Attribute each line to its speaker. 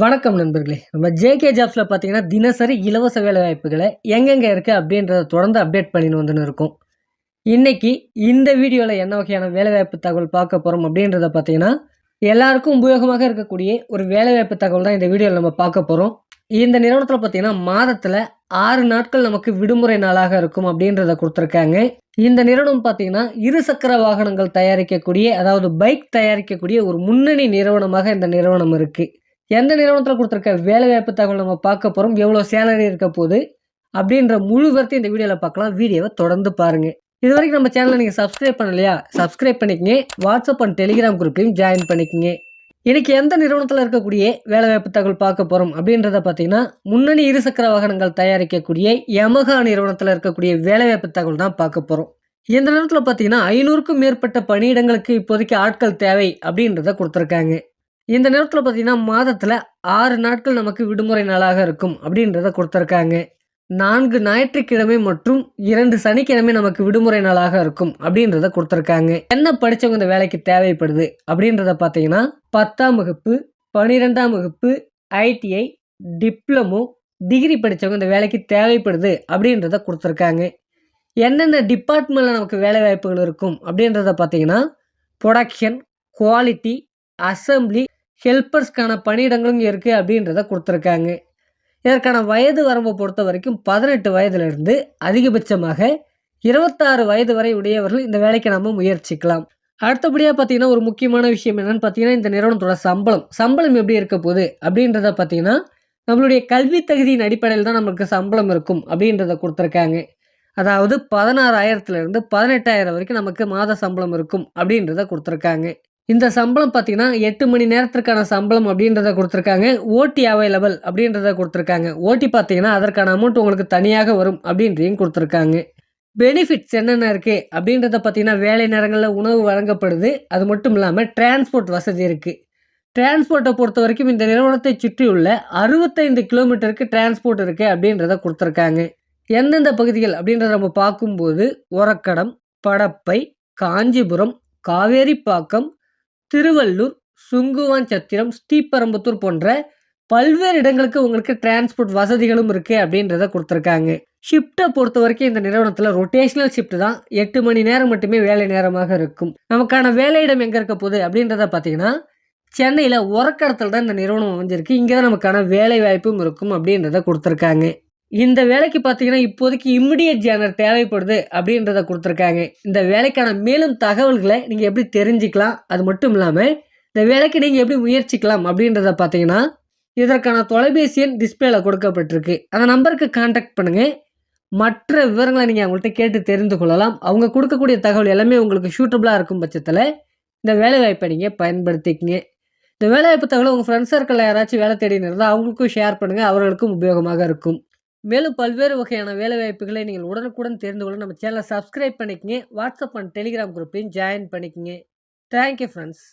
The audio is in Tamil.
Speaker 1: வணக்கம் நண்பர்களே. நம்ம ஜேகே ஜாப்ஸில் பார்த்தீங்கன்னா தினசரி இலவச வேலை வாய்ப்புகளை எங்கெங்கே இருக்குது அப்படின்றத தொடர்ந்து அப்டேட் பண்ணின்னு வந்துன்னு இருக்கும். இன்னைக்கு இந்த வீடியோவில் என்ன வகையான வேலைவாய்ப்பு தகவல் பார்க்க போகிறோம் அப்படின்றத பார்த்தீங்கன்னா எல்லாருக்கும் உபயோகமாக இருக்கக்கூடிய ஒரு வேலைவாய்ப்பு தகவல் தான் இந்த வீடியோவில் நம்ம பார்க்க போகிறோம் இந்த நிறுவனத்தில் பார்த்தீங்கன்னா மாதத்தில் ஆறு நாட்கள் நமக்கு விடுமுறை நாளாக இருக்கும் அப்படின்றத கொடுத்துருக்காங்க. இந்த நிறுவனம் பார்த்தீங்கன்னா இருசக்கர வாகனங்கள் தயாரிக்கக்கூடிய அதாவது பைக் தயாரிக்கக்கூடிய ஒரு முன்னணி நிறுவனமாக இந்த நிறுவனம் இருக்குது எந்த நிறுவனத்தில் கொடுத்துருக்க வேலைவாய்ப்பு தகவல் நம்ம பார்க்க போகிறோம் எவ்வளோ சேலரி இருக்க போகுது? அப்படின்ற முழு வரத்தையும் இந்த வீடியோவில் பார்க்கலாம். வீடியோவை தொடர்ந்து பாருங்கள் இது வரைக்கும் நம்ம சேனலை நீங்கள் சப்ஸ்கிரைப் பண்ணலையா? சப்ஸ்கிரைப் பண்ணிக்கங்க. வாட்ஸ்அப் அண்ட் டெலிகிராம் குரூப்லையும் ஜாயின் பண்ணிக்கங்க. இன்றைக்கி எந்த நிறுவனத்தில் இருக்கக்கூடிய வேலைவாய்ப்பு தகவல் பார்க்க போகிறோம் அப்படின்றத பார்த்தீங்கன்னா முன்னணி இருசக்கர வாகனங்கள் தயாரிக்கக்கூடிய யமகா நிறுவனத்தில் இருக்கக்கூடிய வேலைவாய்ப்பு தகவல் தான் பார்க்க போகிறோம் இந்த நிறுவனத்தில் பார்த்தீங்கன்னா ஐநூறுக்கும் மேற்பட்ட பணியிடங்களுக்கு இப்போதைக்கு ஆட்கள் தேவை அப்படின்றத கொடுத்துருக்காங்க. இந்த நேரத்தில் பார்த்தீங்கன்னா மாதத்தில் ஆறு நாட்கள் நமக்கு விடுமுறை நாளாக இருக்கும் அப்படின்றத கொடுத்துருக்காங்க. நான்கு ஞாயிற்றுக்கிழமை மற்றும் இரண்டு சனிக்கிழமை நமக்கு விடுமுறை நாளாக இருக்கும் அப்படின்றத கொடுத்துருக்காங்க. என்ன படித்தவங்க இந்த வேலைக்கு தேவைப்படுது அப்படின்றத பார்த்தீங்கன்னா பத்தாம் வகுப்பு பன்னிரெண்டாம் வகுப்பு ஐடிஐ டிப்ளமோ டிகிரி படித்தவங்க இந்த வேலைக்கு தேவைப்படுது அப்படின்றத கொடுத்துருக்காங்க. என்னென்ன டிபார்ட்மெண்ட்டில் நமக்கு வேலை வாய்ப்புகள் இருக்கும் அப்படின்றத பார்த்தீங்கன்னா ப்ரொடக்ஷன் குவாலிட்டி அசம்பிளி ஹெல்ப்பர்ஸ்க்கான பணியிடங்களும் இருக்குது அப்படின்றத கொடுத்துருக்காங்க. இதற்கான வயது வரம்பை பொறுத்த வரைக்கும் பதினெட்டு வயதிலிருந்து அதிகபட்சமாக இருபத்தாறு வயது வரை உடையவர்கள் இந்த வேலைக்கு நம்ம முயற்சிக்கலாம். அடுத்தபடியாக பார்த்தீங்கன்னா ஒரு முக்கியமான விஷயம் என்னென்னு பார்த்தீங்கன்னா இந்த நிறுவனத்தோட சம்பளம். சம்பளம் எப்படி இருக்க போகுது அப்படின்றத பார்த்தீங்கன்னா நம்மளுடைய கல்வி தகுதியின் அடிப்படையில் தான் நம்மளுக்கு சம்பளம் இருக்கும் அப்படின்றத கொடுத்துருக்காங்க. அதாவது பதினாறாயிரத்துலேருந்து பதினெட்டாயிரம் வரைக்கும் நமக்கு மாத சம்பளம் இருக்கும் அப்படின்றத கொடுத்துருக்காங்க. இந்த சம்பளம் பார்த்தீங்கன்னா எட்டு மணி நேரத்திற்கான சம்பளம் அப்படின்றத கொடுத்துருக்காங்க. ஓட்டி அவைலபிள் அப்படின்றத கொடுத்துருக்காங்க. ஓட்டி பார்த்தீங்கன்னா அதற்கான அமௌண்ட் உங்களுக்கு தனியாக வரும் அப்படின்றையும் கொடுத்துருக்காங்க. பெனிஃபிட்ஸ் என்னென்ன இருக்குது அப்படின்றத பார்த்தீங்கன்னா வேலை நேரங்களில் உணவு வழங்கப்படுது. அது மட்டும் இல்லாமல் டிரான்ஸ்போர்ட் வசதி இருக்குது டிரான்ஸ்போர்ட்டை பொறுத்த வரைக்கும் இந்த நிறுவனத்தை சுற்றியுள்ள அறுபத்தைந்து கிலோமீட்டருக்கு டிரான்ஸ்போர்ட் இருக்குது அப்படின்றத கொடுத்துருக்காங்க. எந்தெந்த பகுதிகள் அப்படின்றத நம்ம பார்க்கும்போது ஒரக்கடம் படப்பை காஞ்சிபுரம் காவேரிப்பாக்கம் திருவள்ளூர் சுங்குவான் சத்திரம் ஸ்ரீபரம்பத்தூர் போன்ற பல்வேறு இடங்களுக்கு உங்களுக்கு டிரான்ஸ்போர்ட் வசதிகளும் இருக்குது அப்படின்றத கொடுத்துருக்காங்க. ஷிஃப்ட்டை பொறுத்த வரைக்கும் இந்த நிறுவனத்தில் ரொட்டேஷனல் ஷிஃப்ட் தான். எட்டு மணி நேரம் மட்டுமே வேலை நேரமாக இருக்கும். நமக்கான வேலையிடம் எங்கே இருக்க போகுது அப்படின்றத பார்த்தீங்கன்னா சென்னையில் உரக்கடத்தில் தான் இந்த நிறுவனம் அமைஞ்சிருக்கு. இங்கே தான் நமக்கான வேலை வாய்ப்பும் இருக்கும் அப்படின்றத கொடுத்துருக்காங்க. இந்த வேலைக்கு பார்த்தீங்கன்னா இப்போதைக்கு இம்மிடியட் ஜேனர் தேவைப்படுது அப்படின்றத கொடுத்துருக்காங்க. இந்த வேலைக்கான மேலும் தகவல்களை நீங்கள் எப்படி தெரிஞ்சுக்கலாம் அது மட்டும் இல்லாமல் இந்த வேலைக்கு நீங்கள் எப்படி முயற்சிக்கலாம் அப்படின்றத பார்த்தீங்கன்னா இதற்கான தொலைபேசி எண் டிஸ்பிளேல கொடுக்கப்பட்டிருக்கு. அந்த நம்பருக்கு காண்டாக்ட் பண்ணுங்கள் மற்ற விவரங்களை நீங்கள் அவங்கள்ட்ட கேட்டு தெரிந்து கொள்ளலாம். அவங்க கொடுக்கக்கூடிய தகவல் எல்லாமே உங்களுக்கு சூட்டபுளாக இருக்கும் பட்சத்தில் இந்த வேலைவாய்ப்பை நீங்கள் பயன்படுத்திக்கங்க. இந்த வேலைவாய்ப்பு தகவல் உங்கள் ஃப்ரெண்ட்ஸ் சர்க்கிளில் யாராச்சும் வேலை தேடின்னு இருந்தால் அவங்களுக்கும் ஷேர் பண்ணுங்கள் அவர்களுக்கும் உபயோகமாக இருக்கும். மேலும் பல்வேறு வகையான வேலைவாய்ப்புகளை நீங்கள் உடனுக்குடன் தெரிந்து கொள்ள நம்ம சேனலை சப்ஸ்கிரைப் பண்ணிக்கங்க. வாட்ஸ்அப் அண்ட் டெலிகிராம் குரூப்பையும் ஜாயின் பண்ணிக்கங்க. Thank you friends